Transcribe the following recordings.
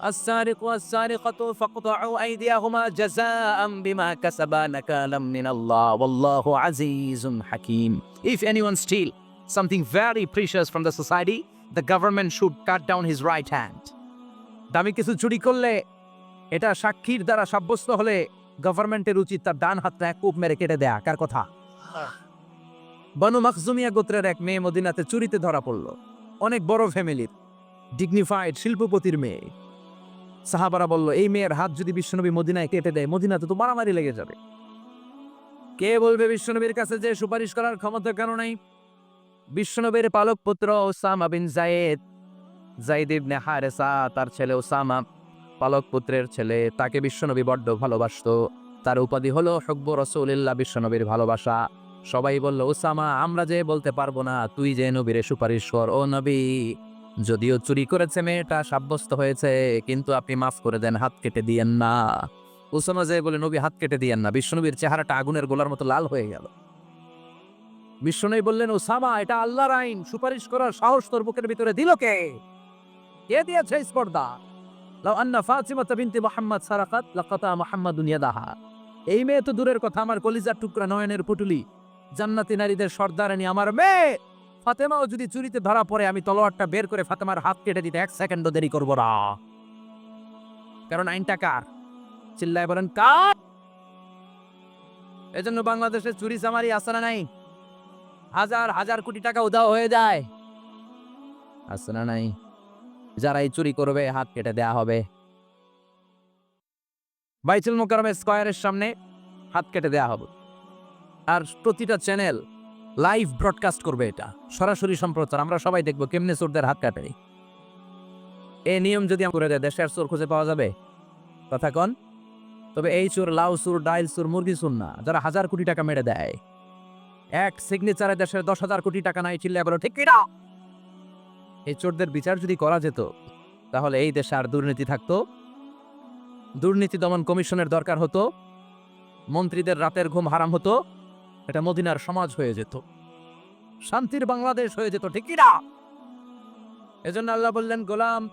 السارق والسارقة فاقطعوا أيديهما جزاء بما كسبا نكالا من الله والله عزيز حكيم If anyone steal something very precious from the society, the government should cut down his right hand. দামি কিছু চুরি করলে এটা সাক্ষীর দ্বারা সাব্যস্ত হলে গভর্নমেন্টের উচিত তার ডান হাতটা এক কূপ মেরে কেটে দেয়া কার কথা বনু মখজুমিয়া গোত্রের এক মেয়ে মদিনাতে চুরিতে ধরা পড়ল অনেক বড় ফ্যামিলির ডিগনিফাইড শিল্পপতির মেয়ে সাহাবারা বলল, এই মেয়ের হাত যদি বিশ্বনবী মদিনায় কেটে দেয়, মদিনাতে তো মারামারি লেগে যাবে। কে বলবে বিশ্বনবীর কাছে যে সুপারিশ করার ক্ষমতা কেন নাই? বিশ্বনবীর পালক পুত্র Osama bin Zayed Zaid ibn Haritha, তার ছেলে ওসামা পালক পুত্রের ছেলে, তাকে বিশ্বনবী বড্ড ভালোবাসতো। তার উপাধি হলো হকব রসুলিল্লাহ বিশ্বনবীর ভালোবাসা। সবাই বলল, ওসামা, আমরা যে বলতে পারব না, তুই যে নবীরে সুপারিশ কর, ও নবী। যদিও চুরি করেছে মেয়েটা, সাব্যস্ত হয়েছে, কিন্তু আপনি মাফ করে দেন, হাত কেটে দিয়েন না। ওসামা যে বলে, নবী, হাত কেটে দিয়েন না। বিশ্বনবীর চেহারাটা আগুনের গোলার মতো লাল হয়ে গেল। বিশ্বনবী বললেন ওসামা এটা আল্লাহর আইন। সুপারিশ করার সাহস তোর বুকের ভিতরে দিল কে? কে দিয়েছে স্পর্ধা? আন্না এই মেয়ে তো দূরের কথা, আমার কলিজার টুকরা নয়নের পুটুলি। জান্নাতি নারীদের সর্দারানি আমার মেয়ে! ফাতেমাও যদি চুরিতে ধরা পড়ে, আমি তলোয়ারটা বের করে ফাতেমার হাত কেটে দিতে এক সেকেন্ডও দেরি করব না। কারণ আইনটা কার? চিল্লায় বলেন, কার? এজন্য বাংলাদেশে চুরি চামারি আসে না নাই? হাজার হাজার কোটি টাকা উধাও হয়ে যায়। আসে না নাই? যারা এই চুরি করবে, হাত কেটে দেয়া হবে। বাইচুল মোকারমের স্কয়ারের সামনে হাত কেটে দেয়া হবে। আর প্রতিটা চ্যানেল লাইভ ব্রডকাস্ট করবে এটা। সরাসরি সম্প্রচার, আমরা সবাই দেখব কেমনে চোরদের হাত কাটে। এই নিয়ম যদি আমরা করে দেয়, দেশের চোর খুঁজে পাওয়া যাবে? কথা কন। তবে এই চোর লাউ চোর, ডাইল চোর, মুরগি চোর না, যারা হাজার কোটি টাকা মেরে দেয়। এক সিগনেচারে দেশের দশ হাজার কোটি টাকা নাই চিল্লে বলো, ঠিক কিনা এই চোরদের বিচার যদি করা যেত, তাহলে এই দেশে আর দুর্নীতি থাকতো? দুর্নীতি দমন কমিশনের দরকার হতো? মন্ত্রীদের রাতের ঘুম হারাম হতো? এটা মদিনার সমাজ হয়ে যেত। শান্তির বাংলাদেশ হয়ে যেত, ঠিক না? এজন্য আল্লাহ বললেন, গোলাম,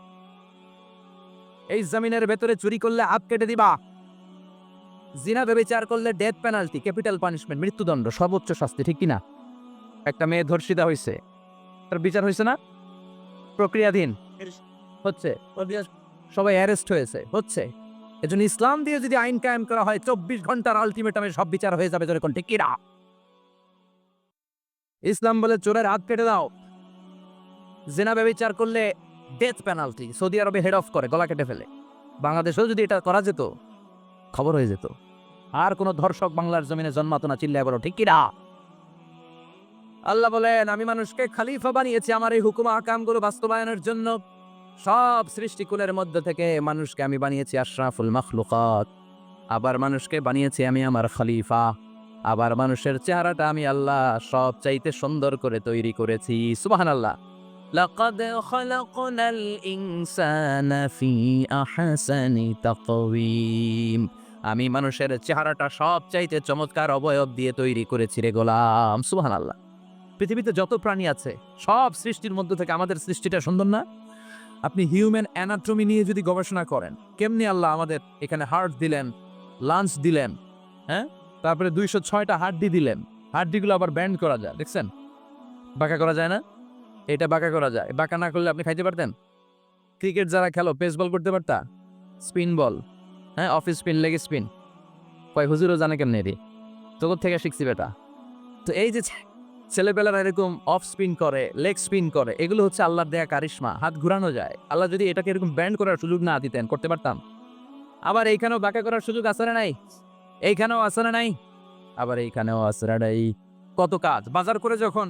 এই জমিনের ভেতরে চুরি করলে হাত কেটে দিবা। জিনা বেবিচার করলে ডেথ পেনাল্টি ক্যাপিটাল পানিশমেন্ট মৃত্যুদণ্ড, সর্বোচ্চ শাস্তি, ঠিক কিনা একটা মেয়ে ধর্ষিতা হয়েছে তার বিচার হয়েছে না? প্রক্রিয়াধীন। হচ্ছে। সবাই অ্যারেস্ট হয়েছে। হচ্ছে। এজন্য ইসলাম দিয়ে যদি আইন কায়েম করা হয়, চব্বিশ ঘণ্টার আলটিমেটামে সব বিচার হয়ে যাবে যেরকম ঠিক কিনা ইসলাম বলে চোরের হাত কেটে দাও। জেনা ব্যবচার করলে ডেথ পেনাল্টি সৌদি আরবে হেড অফ করে, গলা কেটে ফেলে। বাংলাদেশেও যদি এটা করা যেত, খবর হয়ে যেত। আর কোনো ধর্ষক বাংলার জমিনে জন্মাতো না, চিল্লায় বলো, ঠিক কিনা আল্লাহ বলেন, আমি মানুষকে খালিফা বানিয়েছি আমার এই হুকুম আকামগুলো বাস্তবায়নের জন্য। সব সৃষ্টিকুলের মধ্যে থেকে মানুষকে আমি বানিয়েছি আশরাফুল মখলুকাত। আবার মানুষকে বানিয়েছি আমি আমার খলিফা। আবার মানুষের চেহারাটা আমি আল্লাহ সব চাইতে সুন্দর করে তৈরি করেছি সুবাহান আল্লাহ لقد خلقنا الإنسان في أحسن تقويم আমি মানুষের চেহারাটা সব চাইতে চমৎকার অবয়ব দিয়ে তৈরি করেছি রে গোলাম সুবহান আল্লাহ পৃথিবীতে যত প্রাণী আছে সব সৃষ্টির মধ্য থেকে আমাদের সৃষ্টিটা সুন্দর না আপনি হিউম্যান অ্যানাটমি নিয়ে যদি গবেষণা করেন কেমনি আল্লাহ আমাদের এখানে হার্ট দিলেন লাঞ্চ দিলেন হ্যাঁ তারপরে দুইশো ছয়টা হাড্ডি দিলেন। হাড্ডিগুলো আবার ব্যান্ড করা যায়, দেখছেন? বাঁকা করা যায় না? এটা বাঁকা করা যায়। বাঁকা না করলে আপনি খাইতে পারতেন? ক্রিকেট যারা খেলো পেস বল করতে পারতা? স্পিন বল হ্যাঁ অফিস স্পিন লেগ স্পিন কয়, হুজুরও জানে কেমনে রে তোর থেকে শিখছি বেটা। তো এই যে ছে- ছেলেবেলারা এরকম অফ স্পিন করে লেগ স্পিন করে, এগুলো হচ্ছে আল্লাহর দেয়া কারিশমা, হাত ঘুরানো যায়। আল্লাহ যদি এটাকে এরকম ব্যান্ড করার সুযোগ না দিতেন, করতে পারতাম। আবার এইখানেও বাঁকা করার সুযোগ আছে না নাই? এইখানেও না নাই, আবার এইখানেও না নাই। কত কাজ, বাজার করে যখন,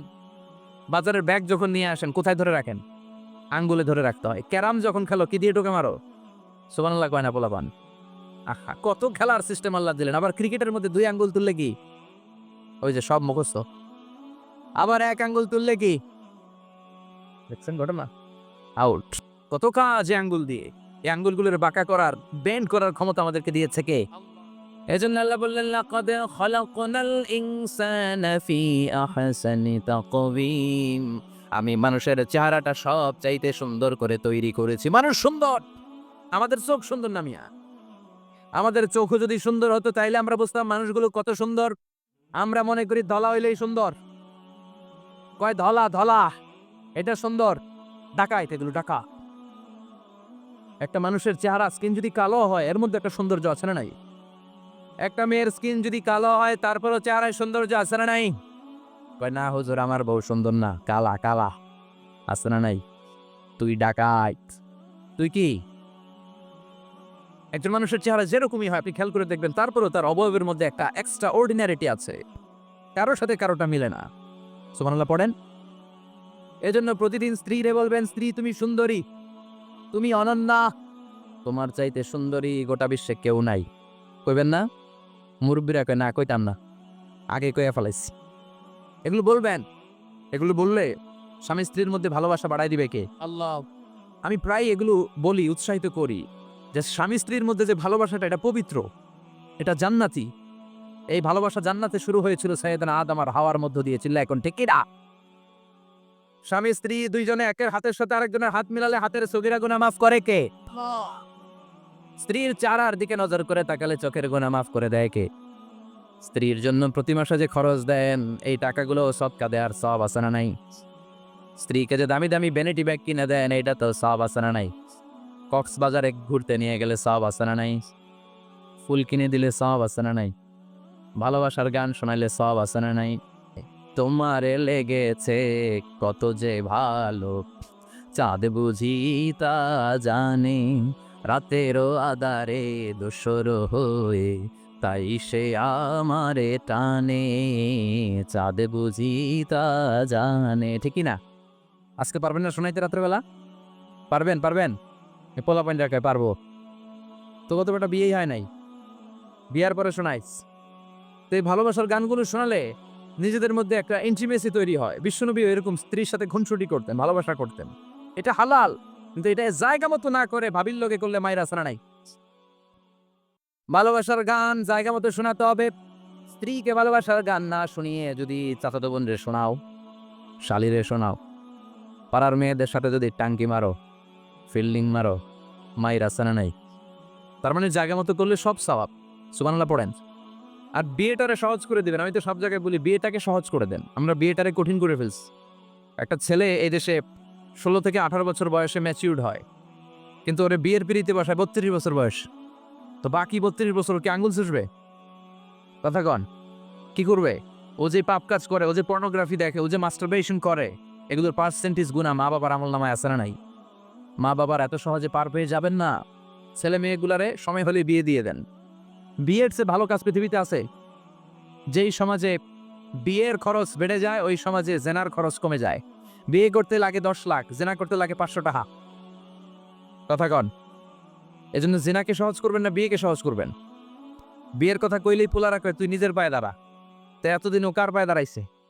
বাজারের ব্যাগ যখন নিয়ে আসেন, কোথায় ধরে রাখেন? আঙ্গুলে ধরে রাখতে হয়। ক্যারাম যখন খেলো, কি দিয়ে টোকে মারো? সুবানাল্লাহ কয় না, পোলাপান। আহা, কত খেলার সিস্টেম আল্লাহ দিলেন। আবার ক্রিকেটের মধ্যে দুই আঙ্গুল তুললে কি? ওই যে সব মুখস্থ। আবার এক আঙ্গুল তুললে কি? দেখছেন ঘটনা? আউট কত কাজ আঙ্গুল দিয়ে। এই আঙ্গুলগুলোর বাঁকা করার বেন্ড করার ক্ষমতা আমাদেরকে দিয়েছে কে? এজন্য আল্লাহ বললেন, লাকাদ খলাকনাল ইনসানা ফি আহসানি তাকওয়িম। আমি মানুষের চেহারাটা সব চাইতে সুন্দর করে তৈরি করেছি। মানুষ সুন্দর! আমাদের চোখ সুন্দর না মিয়া? আমাদের চোখও যদি সুন্দর হতো, তাইলে আমরা বুঝতাম মানুষগুলো কত সুন্দর। আমরা মনে করি ধলা হইলেই সুন্দর। কয় ধলা ধলা, এটা সুন্দর। ডাকাইত এগুলো ডাকা একটা মানুষের চেহারা, স্কিন যদি কালো হয়, এর মধ্যে একটা সৌন্দর্য আছে না নাই? একটা মেয়ের স্কিন যদি কালো হয়, তারপরও চেহারায় সৌন্দর্য আছে না নাই? কয়, না হুজুর, আমার বউ সুন্দর না, কালা কালা। আছে না নাই? তুই ডাকাইত তুই কি? একজন মানুষের চেহারা যেরকমই হয়, আপনি খেয়াল করে দেখবেন, তারপরেও তার অবয়বের মধ্যে একটা এক্সট্রা অর্ডিনারিটি আছে। কারোর সাথে কারোটা মিলে না। সুবহানাল্লাহ, পড়েন। এজন্য প্রতিদিন স্ত্রীরে বলবেন, স্ত্রী, তুমি সুন্দরী। তুমি অনন্যা। তোমার চাইতে সুন্দরী গোটা বিশ্বে কেউ নাই। কইবেন না? মুরব্বীরা কয় না কইতাম না। আগে কইয়া ফেলাইছি। এগুলো বলবেন? এগুলো বললে স্বামী স্ত্রীর মধ্যে ভালোবাসা বাড়াই দিবে কে? আল্লাহ। আমি প্রায় এগুলো বলি উৎসাহিত করি যে স্বামী স্ত্রীর মধ্যে যে ভালোবাসাটা এটা পবিত্র এটা জান্নাতি। এই ভালোবাসা জান্নাতে শুরু হয়েছিল সৈয়দনা আদম আর হাওয়ার মধ্য দিয়ে চিল্লা এখন ঠিক স্বামী স্ত্রী দুইজনে একের হাতের সাথে আরেকজনের হাত মিলালে হাতের সগিরা গুনাহ মাফ করে কে? স্ত্রীর চারার দিকে নজর করে তাকালে চোখের গোনা মাফ করে দেয় কে? স্ত্রীর জন্য প্রতি মাসে যে খরচ দেন, এই টাকাগুলো সৎকা দেওয়ার সব আছে না নাই। স্ত্রীকে যে দামি দামি বেনেটি ব্যাগ কিনে দেন এটা তো সব আছে না নাই। কক্সবাজারে ঘুরতে নিয়ে গেলে সব আছে না নাই। ফুল কিনে দিলে সব আছে না নাই। ভালোবাসার গান শোনাইলে সব আছে না নাই। তোমারে লেগেছে কত যে ভালো, চাঁদ বুঝি তা জানে। রাতেরও আদারে দোসর হয়ে তাই সে আমারে টানে। চাঁদ বুঝি তা জানে ঠিকই না আজকে পারবেন না শোনাইতে রাত্রেবেলা? পারবেন পারবেন? পোলা রাখায় পারব? তো কত বেটা বিয়েই হয় নাই। বিয়ার পরে শোনাইস। তো এই ভালোবাসার গানগুলো শোনালে নিজেদের মধ্যে একটা ইন্টিমেসি তৈরি হয়। বিশ্বনবী এরকম স্ত্রীর সাথে খুনসুটি করতেন, ভালোবাসা করতেন। এটা হালাল। কিন্তু এটা জায়গা মতো না করে ভাবির লোকে করলে মায়ের আসানা নাই। ভালোবাসার গান জায়গা মতো শোনাতে হবে। স্ত্রীকে ভালোবাসার গান না শুনিয়ে যদি চাচাতো বোনরে শোনাও, শালিরে শোনাও, পাড়ার মেয়েদের সাথে যদি টাঙ্কি মারো, ফিল্ডিং মারো, মায়ের আসানা নাই। তার মানে জায়গা মতো করলে সব স্বভাব। সুবানাল্লাহ পড়েন। আর বিয়েটারে সহজ করে দিবেন। আমি তো সব জায়গায় বলি, বিয়েটাকে সহজ করে দেন। আমরা বিয়েটারে কঠিন করে ফেলছি। একটা ছেলে এই দেশে ষোলো থেকে আঠারো বছর বয়সে ম্যাচিউর্ড হয়। কিন্তু ওরে বিয়ের পিড়িতে বসায় বত্রিশ বছর বয়স। তো বাকি বত্রিশ বছর কি আঙ্গুল চুষবে? কথা কন, কি করবে? ও যে পাপ কাজ করে, ও যে পর্নোগ্রাফি দেখে, ও যে মাস্টারবেশন করে, এগুলোর পার্সেন্টেজ গুণা মা বাবার আমল নামায় আসে না নাই? মা বাবার এত সহজে পার পেয়ে যাবেন না। ছেলে মেয়েগুলারে সময় হলে বিয়ে দিয়ে দেন। বিয়ের চেয়ে ভালো কাজ পৃথিবীতে আছে। যেই সমাজে বিয়ের খরচ বেড়ে যায়, ওই সমাজে জেনার খরচ কমে যায়। বিয়ে করতে লাগে দশ লাখ, জেনা করতে লাগে পাঁচশো টাকা। কথা কন। এজন্য জেনাকে সহজ করবেন না বিয়েকে সহজ করবেন? বিয়ের কথা কইলেই পোলারা কয়, তুই নিজের পায়ে দাঁড়া। তা এতদিন ও কার পায়ে দাঁড়াইছে?